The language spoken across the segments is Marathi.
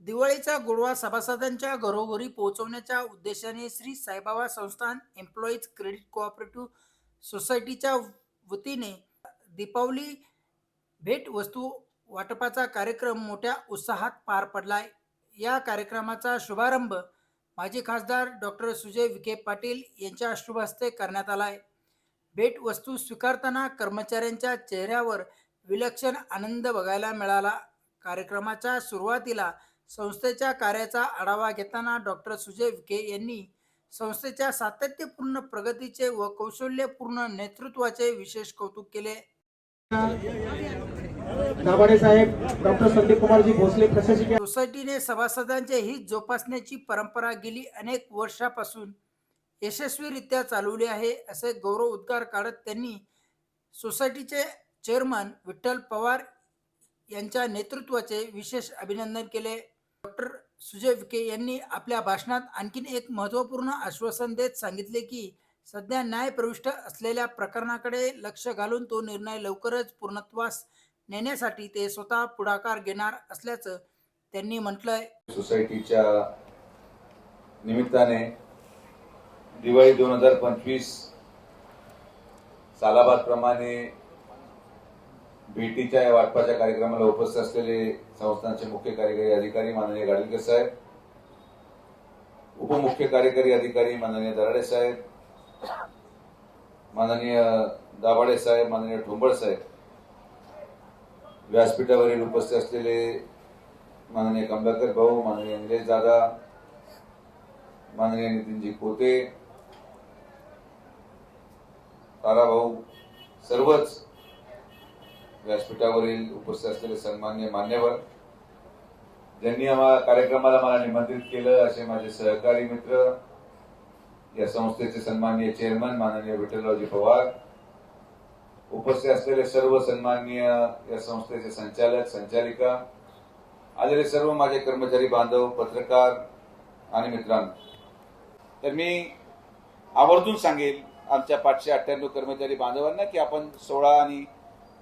दिवाळीचा गोडवा सभासदांच्या घरोघरी पोहोचवण्याच्या उद्देशाने श्री साईबाबा संस्थान एम्प्लॉईज क्रेडिट कोऑपरेटिव्ह सोसायटीच्या वतीने दीपावली भेट वस्तू वाटपाचा कार्यक्रम मोठ्या उत्साहात पार पडलाय. या कार्यक्रमाचा शुभारंभ माजी खासदार डॉक्टर सुजय विखे पाटील यांच्या शुभ हस्ते करण्यात आलाय. भेट वस्तू स्वीकारताना कर्मचाऱ्यांच्या चेहऱ्यावर विलक्षण आनंद बघायला मिळाला. कार्यक्रमाच्या सुरुवातीला संस्थेच्या कार्याचा आढावा घेताना डॉक्टर सुजय विखे यांनी संस्थेच्या सातत्यपूर्ण प्रगतीचे व कौशल्यपूर्ण नेतृत्वाचे विशेष कौतुक केले. सोसायटीने सभासदांचे हित जोपासण्याची परंपरा गेली अनेक वर्षापासून यशस्वीरित्या चालवली आहे असे गौरव उद्गार काढत त्यांनी सोसायटीचे चेअरमन विठ्ठल पवार यांच्या नेतृत्वाचे विशेष अभिनंदन केले. डॉक्टर सुजय विखे यांनी आपल्या भाषणात आणखीन एक महत्त्वपूर्ण आश्वासन देत सांगितले की सध्या न्यायप्रविष्ट असलेल्या प्रकरणाकडे लक्ष घालून तो निर्णय लवकरच पूर्णत्वास नेण्यासाठी ते स्वतः पुढाकार घेणार असल्याचं त्यांनी म्हटलंय. सोसायटीच्या निमित्ताने दिवाळी दोन हजार पंचवीस सालाबाद प्रमाणे भेटीच्या या वाटपाच्या कार्यक्रमाला उपस्थित असलेले संस्थांचे मुख्य कार्यकारी अधिकारी माननीय गाडीलकर साहेब उपमुख्य कार्यकारी अधिकारी माननीय दराडे साहेब माननीय दाभाडे साहेब माननीय ठोंबळ साहेब. व्यासपीठावरील उपस्थित असलेले माननीय कमलाकर भाऊ माननीय निलेश दादा माननीय नितीनजी पोते ताराभाऊ सर्वच व्यासपीठावरील उपस्थित असलेले सन्मान्य मान्यवर ज्यांनी कार्यक्रमाला मला निमंत्रित केलं असे माझे सहकारी मित्र या संस्थेचे सन्माननीय चेअरमन माननीय विठ्ठलरावजी पवार उपस्थित असलेले सर्व सन्माननीय या संस्थेचे संचालक संचालिका आलेले सर्व माझे कर्मचारी बांधव पत्रकार आणि मित्रांनो. तर मी आवर्जून सांगेल आमच्या पाचशे अठ्ठ्याण्णव कर्मचारी बांधवांना की आपण सोळा आणि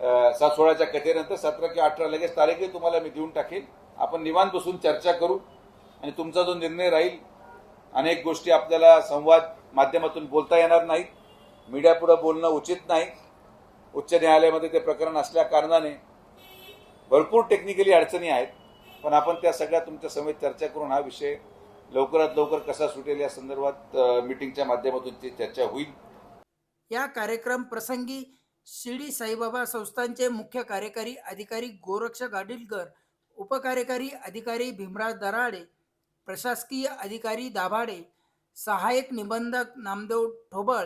सात सोळाच्या कथेनंतर सतरा किंवा अठरा लगेच तारीखही तुम्हाला मी देऊन टाकेल. आपण निवांत बसून चर्चा करू आणि तुमचा जो निर्णय राहील अनेक गोष्टी आपल्याला संवाद माध्यमातून बोलता येणार नाहीत. मीडियापुढं बोलणं उचित नाही. उच्च न्यायालयामध्ये ते प्रकरण असल्या कारणाने भरपूर टेक्निकली अडचणी आहेत पण आपण त्या सगळ्या तुमच्या समेत चर्चा करून हा विषय लवकरात लवकर कसा सुटेल या संदर्भात मीटिंगच्या माध्यमातून ती चर्चा होईल. या कार्यक्रम प्रसंगी शिर्डी साईबाबा संस्थांचे मुख्य कार्यकारी अधिकारी गोरक्ष गाडीलकर उपकार्यकारी अधिकारी भीमराज दराडे प्रशासकीय अधिकारी दाभाडे सहाय्यक निबंधक नामदेव ठोबळ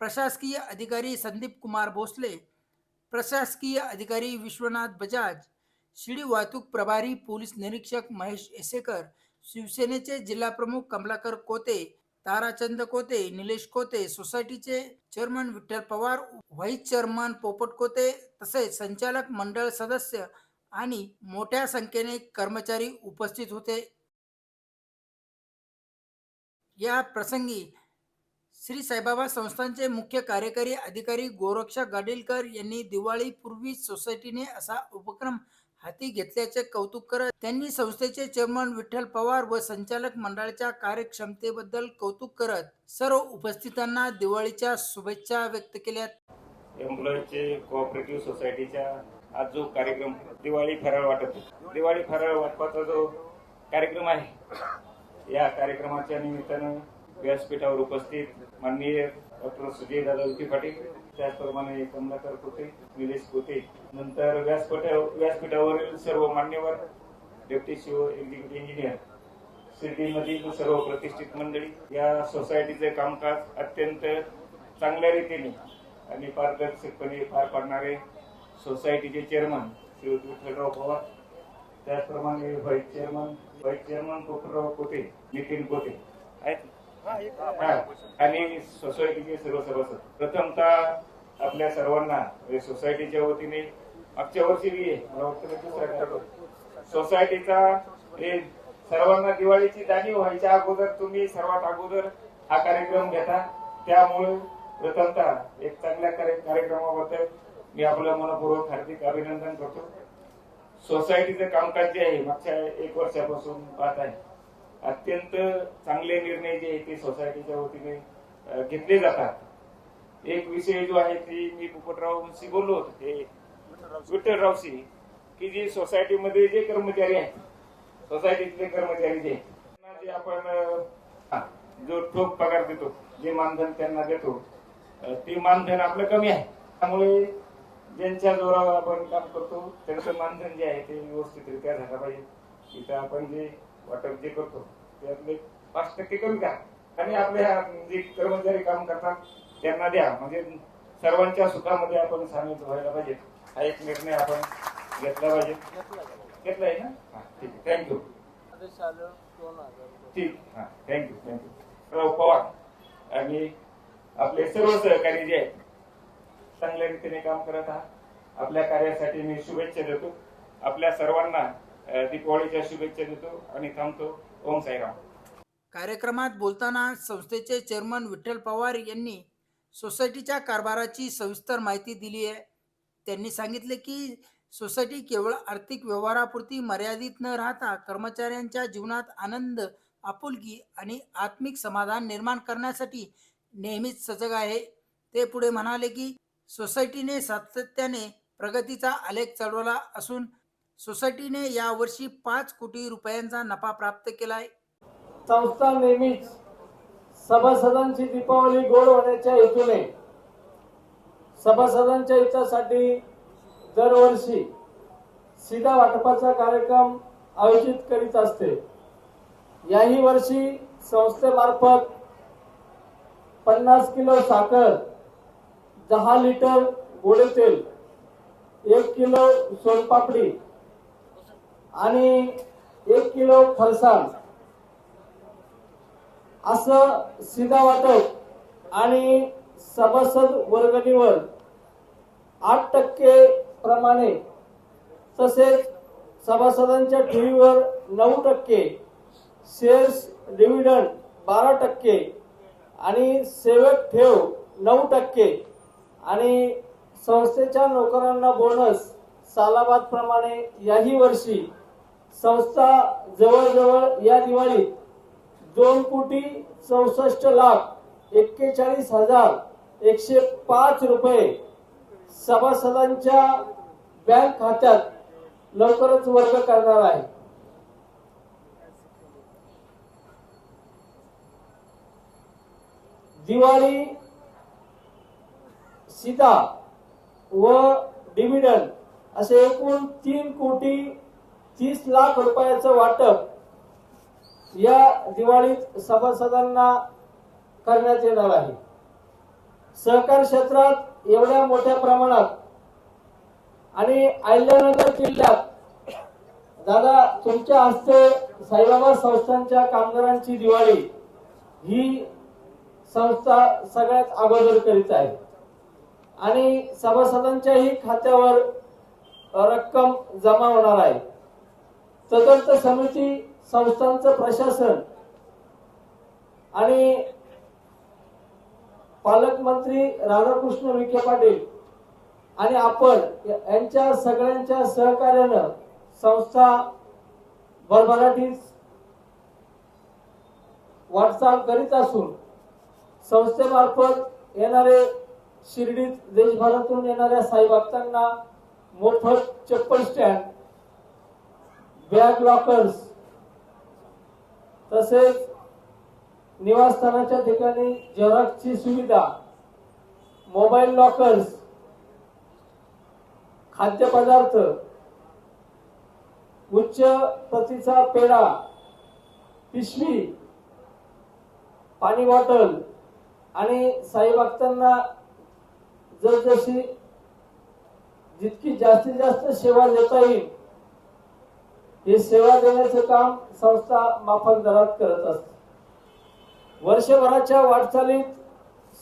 प्रशासकीय अधिकारी संदीप कुमार भोसले प्रशासकीय अधिकारी विश्वनाथ बजाज शिडी वाहतूक प्रभारी पोलीस निरीक्षक महेश एसेकर शिवसेनेचे जिल्हाप्रमुख कमलाकर कोते ताराचंद कोते निलेश कोते सोसायटीचे chairman Vitthal Pawar vice chairman Popat Kote तसेच संचालक मंडळ सदस्य आणि मोठ्या संख्येने कर्मचारी उपस्थित होते. या प्रसंगी श्री साईबाबा संस्थांचे मुख्य कार्यकारी अधिकारी गोरक्षा गाडीलकर यांनी दिवाळीपूर्वी सोसायटीने असा उपक्रम हाती घेतल्याचे कौतुक करत त्यांनी संस्थेचे चेअरमन विठ्ठल पवार व संचालक मंडळाच्या कार्यक्षमतेबद्दल कौतुक करत सर्व उपस्थितांना दिवाळीच्या शुभेच्छा व्यक्त केल्या एम्प्लॉईजचे कोऑपरेटिव्ह सोसायटीच्या आज जो कार्यक्रम दिवाळी फराळ वाटप दिवाळी फराळ वाटपाचा जो कार्यक्रम आहे या कार्यक्रमाच्या निमित्तानं व्यासपीठावर उपस्थित माननीय डॉक्टर सुजय दादा विखे पाटील त्याचप्रमाणे कमलाकर कोते निलेश कोते नंतर व्यासपीठा व्यासपीठावरील सर्व मान्यवर डेप्टी सीओ एक्झिक्युटिव्ह इंजिनियर सिटीमधील सर्व प्रतिष्ठित मंडळी या सोसायटीचे कामकाज अत्यंत चांगल्या रीतीने आणि पारदर्शकपणे पार पाडणारे सोसायटीचे चेअरमन श्री विठ्ठलराव पवार त्याचप्रमाणे vice chairman vice chairman Koparrao Kote Nitin Pote आहेत. आणि सोसायटीचे सर्व सभासद. प्रथमतः आपल्या सर्वांना म्हणजे सोसायटीच्या वतीने मागच्या वर्षी मला वाटतं मी सोसायटीचा हे म्हणजे सर्वांना दिवाळीची जाणीव व्हायच्या अगोदर तुम्ही सर्वात अगोदर हा कार्यक्रम घेता. त्यामुळे प्रथमतः एक चांगल्या कार्य- कार्यक्रमाबद्दल मी आपलं मनपूर्वक हार्दिक अभिनंदन करतो. सोसायटीचं कामकाज जे आहे मागच्या एक वर्षापासून पाहत आहे. अत्यंत चांगले निर्णय जे आहे ते सोसायटीच्या वतीने घेतले जातात. एक विषय जो आहे ती मी पोपटरावशी बोललो होतो ते विठ्ठलरावशी की जी सोसायटीमध्ये जे कर्मचारी आहेत सोसायटीतले कर्मचारी जे आहेत, त्यांना जे आपण हा, जो ठोक पगार देतो जे मानधन त्यांना देतो ते मानधन आपलं कमी आहे. त्यामुळे ज्यांच्या जोरावर आपण काम करतो त्यांचं मानधन जे आहे ते व्यवस्थितरित्या झालं पाहिजे. इथं आपण जे वाटप जे करतो त्यातले पाच टक्के कमी द्या आणि आपल्या जे कर्मचारी काम करतात त्यांना द्या. म्हणजे सर्वांच्या सुखामध्ये आपण सामील व्हायला पाहिजे. हा एक निर्णय आपण घेतला पाहिजे. घेतलाय ना? हा, ठीक आहे. थँक्यू ठीक. हा थँक्यू थँक्यू राव पवार आणि आपले सर्व सहकारी जे आहेत चांगल्या रीतीने काम करत आहात. आपल्या कार्यासाठी मी शुभेच्छा देतो. आपल्या सर्वांना दीपावलीच्या शुभेच्छा देतो आणि थांबतो. ओम साईराम. कार्यक्रमात बोलताना संस्थेचे चेअरमन विठ्ठल पवार यांनी सोसायटीच्या कारभाराची सविस्तर माहिती दिली आहे. त्यांनी सांगितले की सोसायटी केवळ आर्थिक व्यवहारापुरती मर्यादित न राहता कर्मचाऱ्यांच्या जीवनात आनंद आपुलकी आणि आत्मिक समाधान निर्माण करण्यासाठी नेहमीच सजग आहे. ते पुढे म्हणाले की सोसायटीने सातत्याने प्रगतीचा आलेख चढवला असून सोसायटीने यावर्षी पाच कोटी रुपयांचा नफा प्राप्त केलाय. संस्था नेहमीच सभासदांची दीपावली गोड होण्याच्या हेतूने सभासदांच्या हितासाठी दरवर्षी सीधा वाटपाचा कार्यक्रम आयोजित करीत असते. याही वर्षी संस्थेमार्फत पन्नास किलो साखर दहा लिटर गोडे तेल एक किलो सोनपापडी आणि एक किलो फरसाण. असं सीधा वाटप आणि सभासद वर्गणीवर आठ टक्के प्रमाणे तसेच सभासदांच्या ठेवीवर नऊ टक्के शेअर्स डिव्हिडंड बारा टक्के आणि सेवक ठेव नऊ टक्के आणि संस्थेच्या नोकरांना बोनस सालाबाद प्रमाणे याही वर्षी संस्था जवळजवळ या दिवाळीत दोन कोटी चौसष्ट लाख एक्केचाळीस हजार एकशे पाच रुपये सभासदांच्या बँक खात्यात लवकरच वर्ग करणार आहे. दिवाळी सीता व डिव्हिडंड असे एकूण तीन कोटी तीस लाख रुपयाचं वाटप या दिवाळीत सभासदांना करण्यात येणार आहे. सहकार क्षेत्रात एवढ्या मोठ्या प्रमाणात आणि अहिल्यानगर जिल्ह्यात दादा तुमच्या हस्ते साईबाबा संस्थांच्या कामगारांची दिवाळी ही संस्था सगळ्यात अगोदर करीत आहे. आणि सभासदांच्याही खात्यावर रक्कम जमा होणार आहे. तदर्थ समिती संस्थांचं प्रशासन आणि पालकमंत्री राधाकृष्ण विखे पाटील आणि आपण यांच्या सगळ्यांच्या सहकार्यानं संस्था भरभराटीस वाटचाल करीत असून संस्थेमार्फत येणारे शिर्डीत देशभरातून येणाऱ्या साईभक्तांना मोफत चप्पल स्टँड बॅग लॉकर्स तसेच निवासस्थानाच्या ठिकाणी झेरॉक्सची सुविधा मोबाईल लॉकर्स खाद्यपदार्थ उच्च प्रतीचा पेढा पिशवी पाणी बॉटल आणि साई भक्तांना जसजशी जितकी जास्तीत जास्त सेवा देता येईल हे सेवा देण्याचं काम संस्था माफक दरात करत असते. वर्षभराच्या वाटचालीत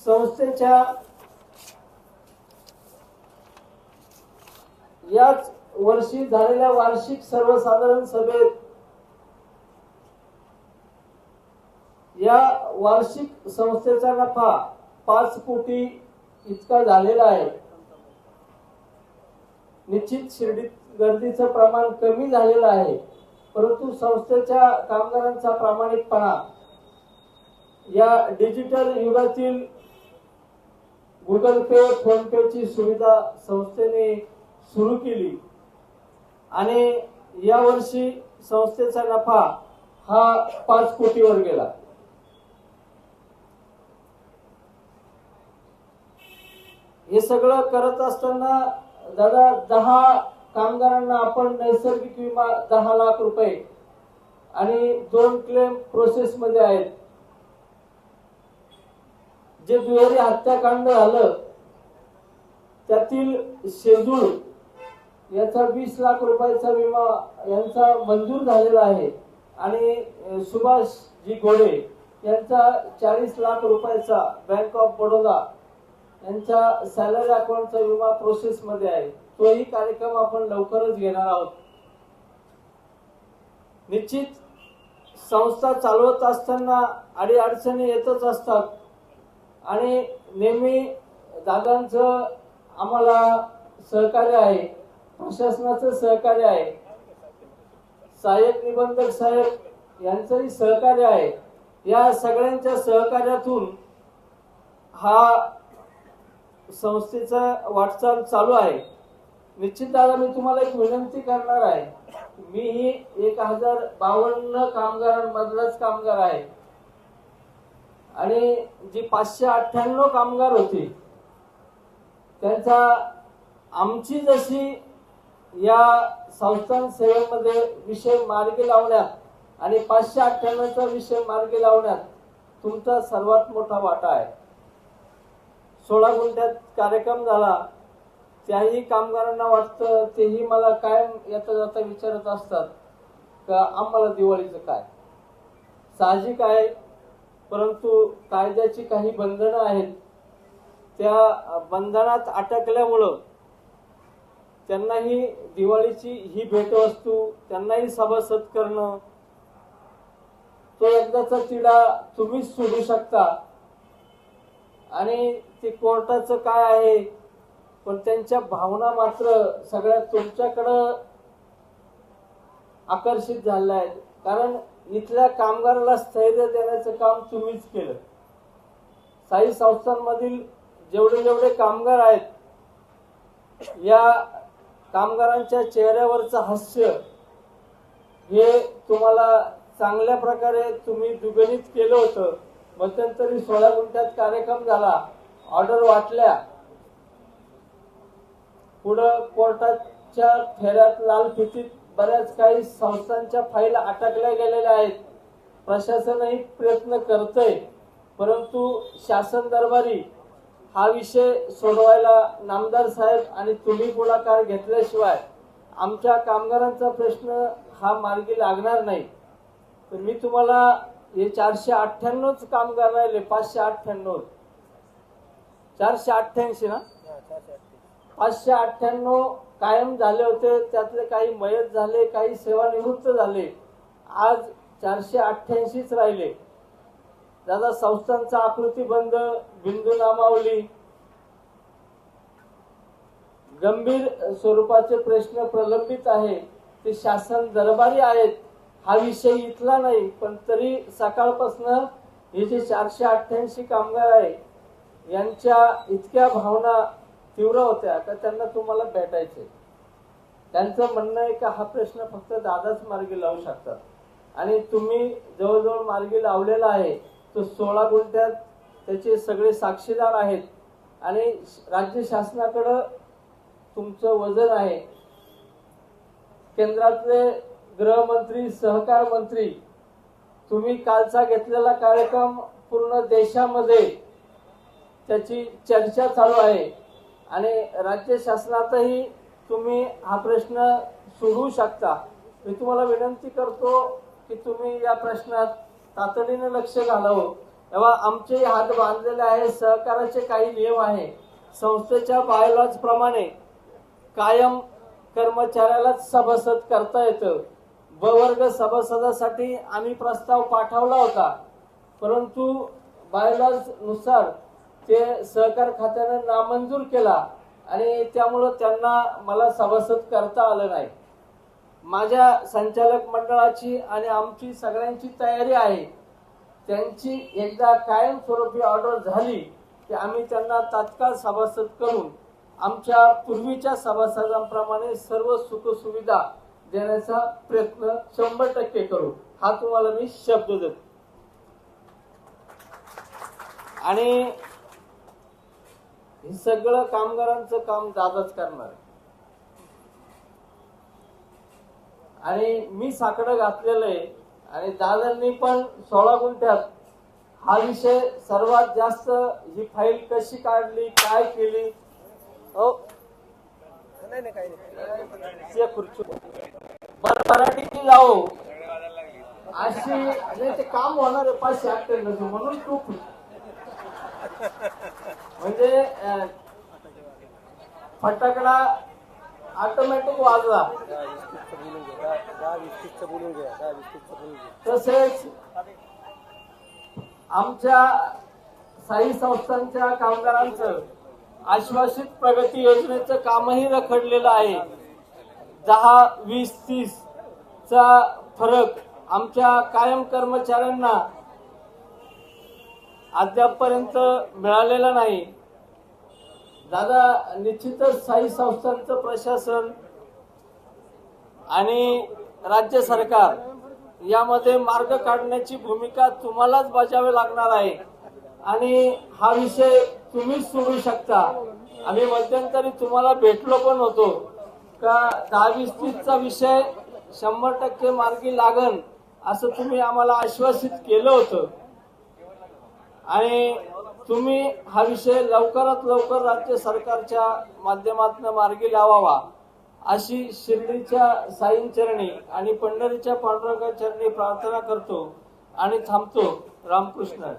संस्थेच्या याच वर्षी झालेल्या वार्षिक सर्वसाधारण सभेत या वार्षिक संस्थेचा नफा पाच कोटी इतका झालेला आहे. निश्चित शिर्डीत गर्दीचं प्रमाण कमी झालेलं आहे. परंतु संस्थेच्या कामगारांचा प्रामाणिकपणा या डिजिटल युगातील गुगल पे फोन पे ची सुविधा संस्थेने सुरू केली. आणि यावर्षी संस्थेचा नफा हा पाच कोटीवर गेला. हे सगळं करत असताना दादा दहा कामगारांना आपण नैसर्गिक विमा दहा लाख रुपये आणि दोन क्लेम प्रोसेस मध्ये आहेत. जे दुहेरी हत्याकांड झालं त्यातील शेजूळ याचा वीस लाख रुपयाचा विमा यांचा मंजूर झालेला आहे आणि सुभाष जी घोडे यांचा चाळीस लाख रुपयाचा बँक ऑफ बडोदा यांच्या सॅलरी अकाउंटचा विमा प्रोसेस मध्ये आहे. तोही कार्यक्रम आपण लवकरच घेणार आहोत. निश्चित संस्था चालवत असताना अडी अडचणी येतच असतात. आणि नेहमी दादांचं आम्हाला सहकार्य आहे. प्रशासनाचं सहकार्य आहे. सहाय्यक निबंधक साहेब यांचंही सहकार्य आहे. या सगळ्यांच्या सहकार्यातून हा संस्थेचा वाटचाल चालू आहे. निश्चित दादा मी तुम्हाला एक विनंती करणार आहे. मी ही एक हजार बावन्न कामगारांमधलाच कामगार आहे. आणि जी पाचशे अठ्ठ्याण्णव कामगार होती त्यांचा आमची जशी या संस्थान सेवेमध्ये विषय मार्गी लावण्यात आणि पाचशे अठ्ठ्याण्णवचा विषय मार्गी लावण्यात तुमचा सर्वात मोठा वाटा आहे. सोळा गुंठ्यात कार्यक्रम झाला. त्याही कामगारांना वाटतं तेही मला कायम येता जाता विचारत असतात का आम्हाला दिवाळीचं काय? साहजिक आहे परंतु कायद्याची काही बंधनं आहेत. त्या बंधनात अटकल्यामुळं त्यांनाही दिवाळीची ही भेटवस्तू त्यांनाही सभासद करणं तो एकदाचा तिढा तुम्हीच सोडू शकता. आणि ते कोर्टाचं काय आहे? पण त्यांच्या भावना मात्र सगळ्या तुमच्याकडं आकर्षित झाल्या आहेत. कारण इथल्या कामगाराला स्थैर्य देण्याचं काम तुम्हीच केलं. साई संस्थांमधील जेवढे जेवढे कामगार आहेत या कामगारांच्या चेहऱ्यावरचं हास्य हे तुम्हाला चांगल्या प्रकारे तुम्ही दुगणित केलं होतं. मध्यंतरी सोळा गुंठ्यात कार्यक्रम झाला. ऑर्डर वाटल्या. पुढं कोर्टाच्या फेऱ्यात लाल फितीत बऱ्याच काही संस्थांच्या फाईल अटकल्या गेलेल्या आहेत. प्रशासनही प्रयत्न करतय परंतु शासन दरबारी हा विषय सोडवायला नामदार साहेब आणि तुम्ही पुढाकार घेतल्याशिवाय आमच्या कामगारांचा प्रश्न हा मार्गी लागणार नाही. तर मी तुम्हाला हे चारशे अठ्ठ्याण्णवच कामगार राहिले पाचशे अठ्ठ्याण्णव चारशे अठ्ठ्याऐंशी ना? पाचशे अठ्ठ्याण्णव कायम झाले होते त्यातले काही मयत झाले काही सेवानिवृत्त झाले. आज चारशे अठ्ठ्याऐंशीच राहिले. दादा संस्थांचा आकृतीबंध बिंदू नामावली. गंभीर स्वरूपाचे प्रश्न प्रलंबित आहे. ते शासन दरबारी आहेत. हा विषय इथला नाही पण तरी सकाळपासनं हे जे चारशे अठ्ठ्याऐंशी कामगार आहे यांच्या इतक्या भावना तीव्र होत्या का त्यांना तुम्हाला भेटायचे? त्यांचं म्हणणं आहे का हा प्रश्न फक्त दादाच मार्गी लावू शकतात? आणि तुम्ही जवळजवळ मार्गी लावलेला आहे तो सोळा गुंठ्यात त्याचे सगळे साक्षीदार आहेत. आणि राज्य शासनाकडं तुमचं वजन आहे. केंद्रातले गृहमंत्री सहकार मंत्री तुम्ही कालचा घेतलेला कार्यक्रम पूर्ण देशामध्ये त्याची चर्चा चालू आहे आणि राज्य शासनातही तुम्ही हा प्रश्न सोडवू शकता. मी तुम्हाला विनंती करतो की तुम्ही या प्रश्नात तातडीनं लक्ष घालावं. तेव्हा आमचे हात बांधलेले आहे सहकाराचे काही नियम आहे संस्थेच्या बायलॉज प्रमाणे कायम कर्मचाऱ्यालाच सभासद करता येतं. ब वर्ग सभासदासाठी आम्ही प्रस्ताव पाठवला होता. परंतु बायलॉजनुसार ते सहकार खात्यानं नामंजूर केला आणि त्यामुळं त्यांना मला सभासद करता आलं नाही. माझ्या संचालक मंडळाची आणि आमची सगळ्यांची तयारी आहे. त्यांची एकदा कायमस्वरूपी ऑर्डर झाली की आम्ही त्यांना तात्काळ सभासद करून आमच्या पूर्वीच्या सभासदांप्रमाणे सर्व सुखसुविधा देण्याचा प्रयत्न शंभर टक्के करू. हा तुम्हाला मी शब्द देतो. आणि हे सगळं कामगारांचं काम दादाच करणार आणि मी साकडं घातलेलं आहे आणि दादांनी पण सोळा गुंठ्यात हा विषय सर्वात जास्त ही फाईल कशी काढली काय केली? हो. भरभराटीची जाओ अशी नाही ते काम होणार आहे पाचशे अठ्ठ्याण्णव म्हणून तू म्हणजे फटाकडा ऑटोमॅटिक वाजला तसेच आमच्या साई संस्थांच्या कामगारांचं आश्वासित प्रगती योजनेचं कामही रखडलेलं आहे. दहा वीस तीस चा फरक आमच्या कायम कर्मचाऱ्यांना अद्यापपर्यंत मिळालेला नाही. दादा निश्चितच साई संस्थांचं प्रशासन आणि राज्य सरकार यामध्ये मार्ग काढण्याची भूमिका तुम्हालाच बजावी लागणार आहे. आणि हा विषय तुम्हीच सोडू शकता. आम्ही मध्यंतरी तुम्हाला भेटलो पण होतो. का दहा वीस तीसचा विषय शंभर टक्के मार्गी लागन असं तुम्ही आम्हाला आश्वासित केलं होतं. आणि तुम्ही हा विषय लवकरात लवकर राज्य सरकारच्या माध्यमातून मार्गी लावावा. अशी शिर्डीच्या साईंचरणी आणि पंढरीच्या पांडुरंगा चरणी प्रार्थना करतो आणि थांबतो. रामकृष्ण.